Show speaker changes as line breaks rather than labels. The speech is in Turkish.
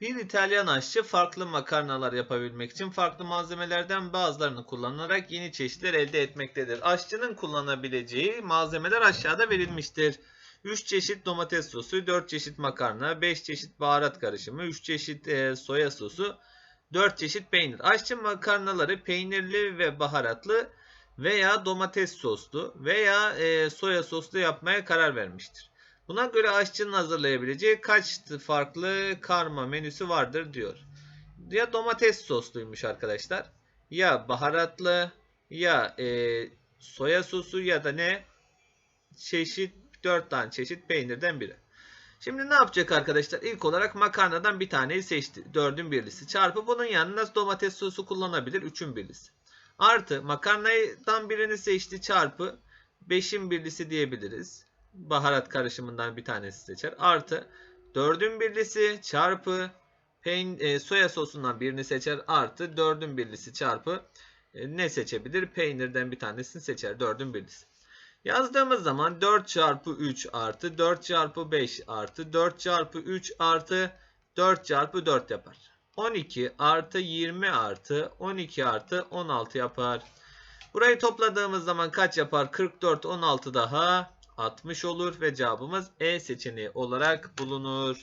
Bir İtalyan aşçı farklı makarnalar yapabilmek için farklı malzemelerden bazılarını kullanarak yeni çeşitler elde etmektedir. Aşçının kullanabileceği malzemeler aşağıda verilmiştir. 3 çeşit domates sosu, 4 çeşit makarna, 5 çeşit baharat karışımı, 3 çeşit e, soya sosu, 4 çeşit peynir. Aşçı makarnaları peynirli ve baharatlı veya domates soslu veya e, soya soslu yapmaya karar vermiştir. Buna göre aşçının hazırlayabileceği kaç farklı karma menüsü vardır diyor. Ya domates sosluymuş arkadaşlar. Ya baharatlı ya e, soya sosu ya da ne çeşit 4 tane çeşit peynirden biri. Şimdi ne yapacak arkadaşlar? İlk olarak makarnadan bir taneyi seçti. 4'ün birlisi. Çarpı bunun yanına domates sosu kullanabilir. 3'ün birlisi. Artı makarnadan birini seçti. Çarpı 5'in birlisi diyebiliriz. Baharat karışımından bir tanesi seçer. Artı 4'ün birlisi çarpı peyn e, soya sosundan birini seçer. Artı 4'ün birlisi çarpı e, ne seçebilir? Peynirden bir tanesini seçer. 4'ün birlisi. Yazdığımız zaman 4 çarpı 3 artı 4 çarpı 5 artı 4 çarpı 3 artı 4 çarpı 4 yapar. 12 artı 20 artı 12 artı 16 yapar. Burayı topladığımız zaman kaç yapar? 44 16 daha 60 olur ve cevabımız E seçeneği olarak bulunur.